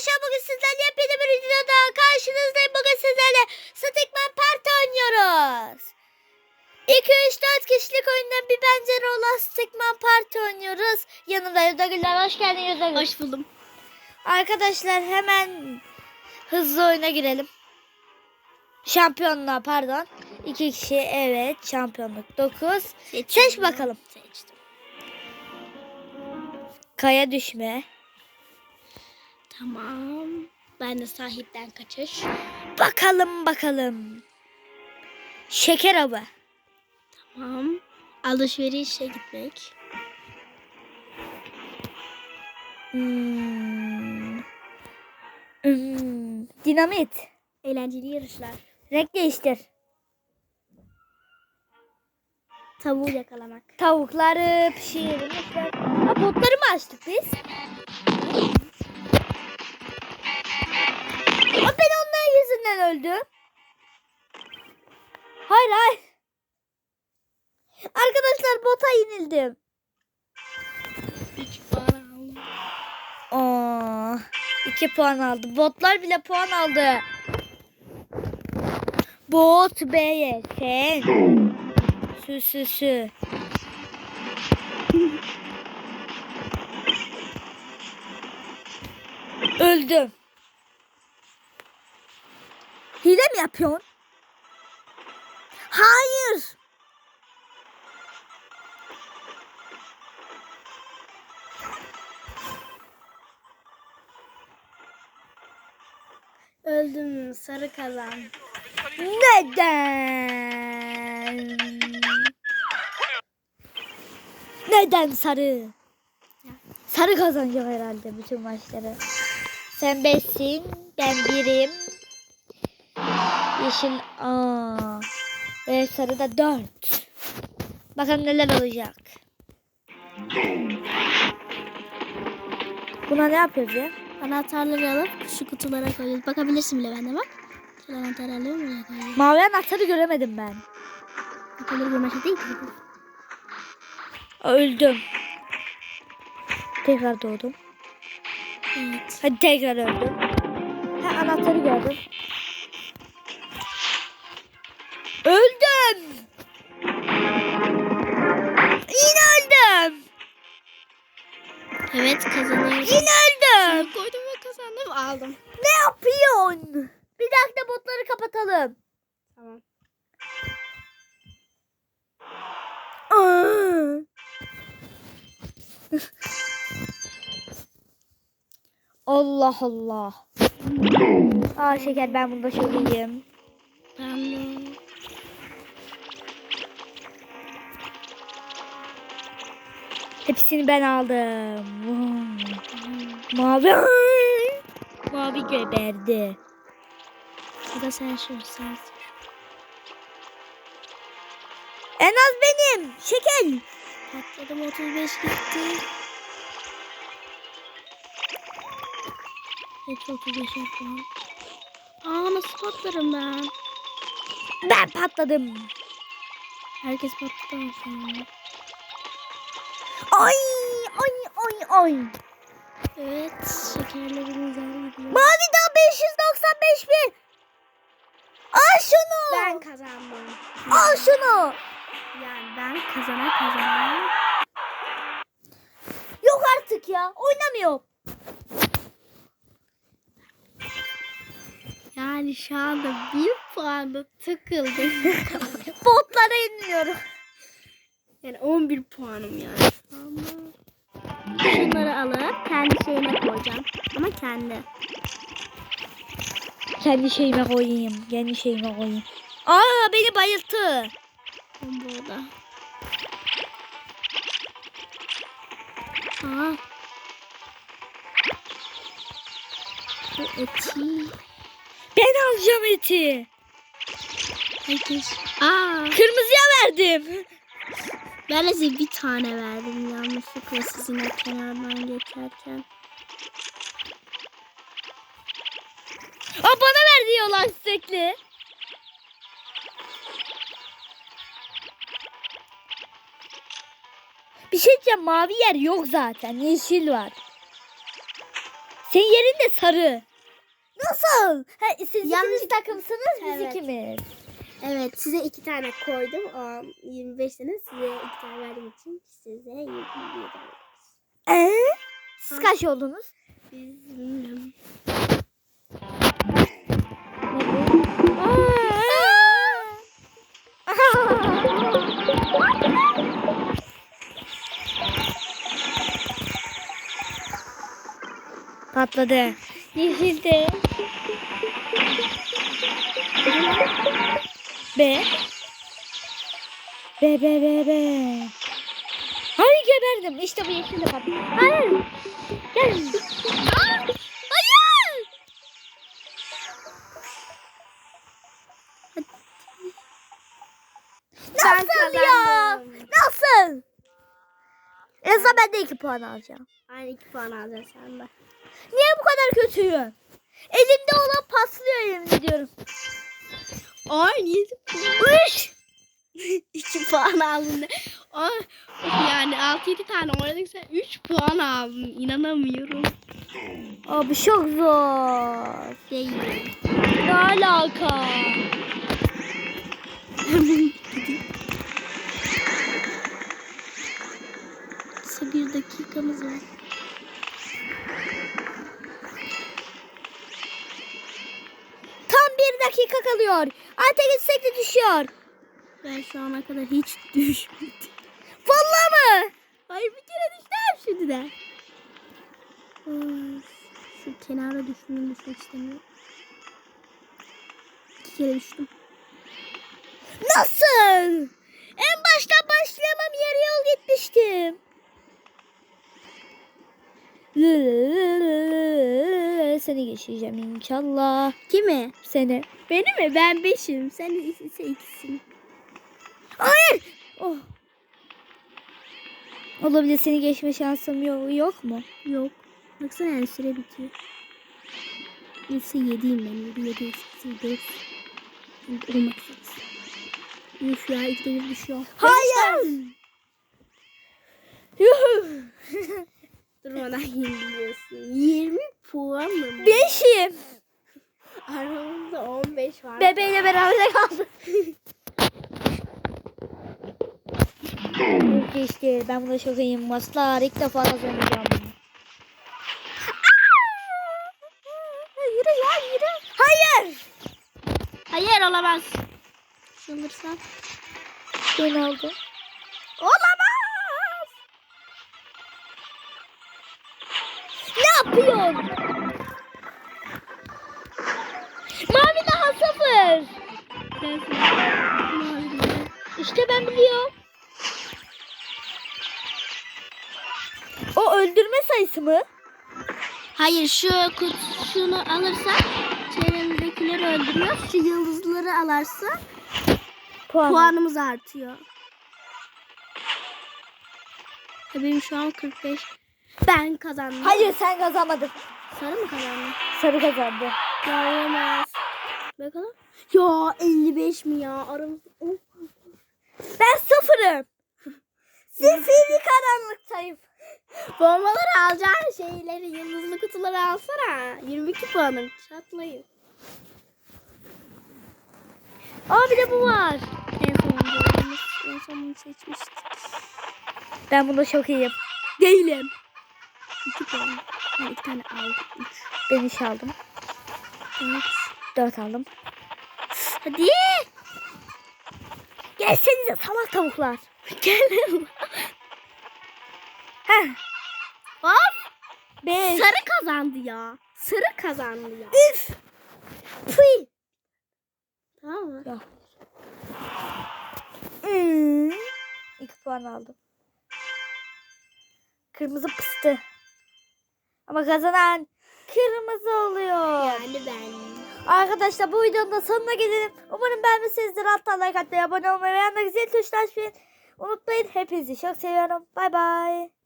arkadaşlar bugün sizlerle yepyeni bir videoda karşınızdayım. Bugün sizlerle Stickman Party oynuyoruz. 2 3 4 kişilik oyunda bir benzeri olan Stickman Party oynuyoruz. Yanımda Yüzde Güller. Hoş geldin Gül. Hoş buldum. Arkadaşlar hemen hızlı oyuna girelim. Şampiyonluğa pardon. 2 kişi evet şampiyonluk 9. Seç bakalım. Seçtim. Kaya düşme. Tamam. Ben de sahipten kaçış. Bakalım bakalım. Şeker avı. Tamam. Alışverişe gitmek. Hmm. Hmm. Dinamit. Eğlenceli yarışlar. Renk değiştir. Tavuğu yakalamak. Tavukları pişirmişler. Ha, botları mı açtık biz? Yüzünden öldüm. Hayır hayır. Arkadaşlar bota yenildim. 3 puan iki puan aldı. Botlar bile puan aldı. Bot B'ye sen. Sü sü sü. Öldüm. Hile mi yapıyorsun? Hayır. Öldüm. Sarı kazan. Neden? Neden sarı? Sarı kazanacak herhalde bütün maçları. Sen beşsin, ben birim. Yeşil aa. Ve sarı da dört. Bakalım neler olacak. Buna ne yapıyoruz ya? Anahtarları alıp şu kutulara koyuyoruz. Bakabilirsin bile bende bak. Şöyle anahtar alıyor mu? ya? koyuyor. Mavi anahtarı göremedim ben. Anahtarları görmek değil ki. Öldüm. Tekrar doğdum. Evet. Hadi tekrar öldüm. Ha anahtarı gördüm. Aldım. Ne yapıyorsun? Bir dakika botları kapatalım. Tamam. Allah Allah. Aa şeker ben bunu da söyleyeyim. De. Hepsini ben aldım. Mavi. Mavi geberdi. Bu da sen şu sen. En az benim. Şeker. Patladım 35 gitti. Hepsi 35 puan. Aa nasıl patlarım ben? Ben patladım. Herkes patladı sonra. Ay ay ay ay. Evet şekerlerimiz gidiyor. Mavi daha 595 bin. Al şunu. Ben kazandım. Al şunu. Yani ben kazana kazandım. Yok artık ya. Oynamıyor. Yani şu anda bir puanda tıkıldım. Botlara yeniliyorum. yani 11 puanım yani. Ama şunları alıp kendi şeyine koyacağım. Ama kendi. Kendi şeyime koyayım. Kendi şeyime koyayım. Aa beni bayılttı. Burada. Aa. Bu eti. Ben alacağım eti. Herkes. Aa. Kırmızıya verdim. Size bir tane verdim yanlışlıkla sizin kenardan geçerken. Aa bana ver diyorlar sürekli. Bir şey diyeceğim mavi yer yok zaten. Yeşil var. Senin yerin de sarı. Nasıl? Ha, siz ikiniz Yanlış- takımsınız biz Evet. ikimiz. Evet size iki tane koydum. O 25 tane size iki tane verdiğim için size 27 tane. Ee? Siz kaç oldunuz? Biz bilmiyorum. Patladı. Yeşildi. B. B B B B. Hayır geberdim. İşte bu yeşilde patladı. Hayır. Gel. Aa, Hayır. Ben Nasıl ya? Nasıl? En azından ben de iki puan alacağım. Aynı iki puan alacaksın sen de. Niye bu kadar kötüyüm? Elimde olan paslıyor elimde diyorum. Aynı 7 Üç. 2 puan aldın. O, yani 6-7 tane oynadık sen 3 puan aldın. İnanamıyorum. Abi çok zor. Değil. Ne alaka? Bir dakikamız var. Dakika kalıyor. Artık gitsek de düşüyor. Ben şu ana kadar hiç düşmedim. Vallahi mı? Hayır bir kere düştüm şimdi de. Şu kenara düştüm düşmek istemiyorum. İki kere düştüm. Nasıl? En baştan başlayamam yarı yol gitmiştim. Seni geçeceğim inşallah. Kimi? Seni. Beni mi? Ben beşim. Sen ise ikisin. Hayır. Oh. Olabilir seni geçme şansım yok, yok mu? Yok. Baksana yani süre bitiyor. Neyse yediyim ben. Yedi, yedi, sekiz, dört. Olmak sekiz. Üf ya ikide bir düşüyor. Hayır. Yuhu. Durmadan yeniliyorsun. 20 puan mı? Beşim. Aramızda 15 var. Bebeğiyle beraber kaldım. Yok geçti. Ben buna çok iyiyim. Maslar ilk defa kazanacağım. Yürü ya yürü. Hayır. Hayır olamaz. Çıldırsan. Ben aldım. Olamaz. Yapıyorsun? Mavi daha sıfır. İşte ben biliyorum. O öldürme sayısı mı? Hayır şu kut, şunu alırsak çevremizdekileri öldürüyor. Şu yıldızları alarsa Puan. puanımız artıyor. Benim şu an 45. Ben kazandım. Hayır sen kazanmadın. Sarı mı kazandı? Sarı kazandı. Ya olamaz. Bakalım. Ya 55 mi ya? Aramızda. Oh. Ben sıfırım. Zifiri karanlıktayım. Bombaları alacağın şeyleri, yıldızlı kutuları alsana. 22 puanım. Çatlayın. Aa bir de bu var. En sonunda en son bunu seçmiştik. Ben bunda çok iyiyim. Değilim. 2 puan. Ben 2 tane aldım. 3, Ben iş aldım. 4. Dört aldım. Hadi. Gelsenize salak tavuklar. Gelin. Heh. Hop. Beş. Sarı kazandı ya. Sarı kazandı ya. Üf. Pıy. Tamam mı? Yok. Hmm. İki puan aldım. Kırmızı pıstı. Ama kazanan kırmızı oluyor. Yani ben. Arkadaşlar bu videonun da sonuna gelelim. Umarım beğenmişsinizdir. Hatta like atmayı, abone olmayı ve yanındaki zil açmayı unutmayın. Hepinizi çok seviyorum. Bay bay.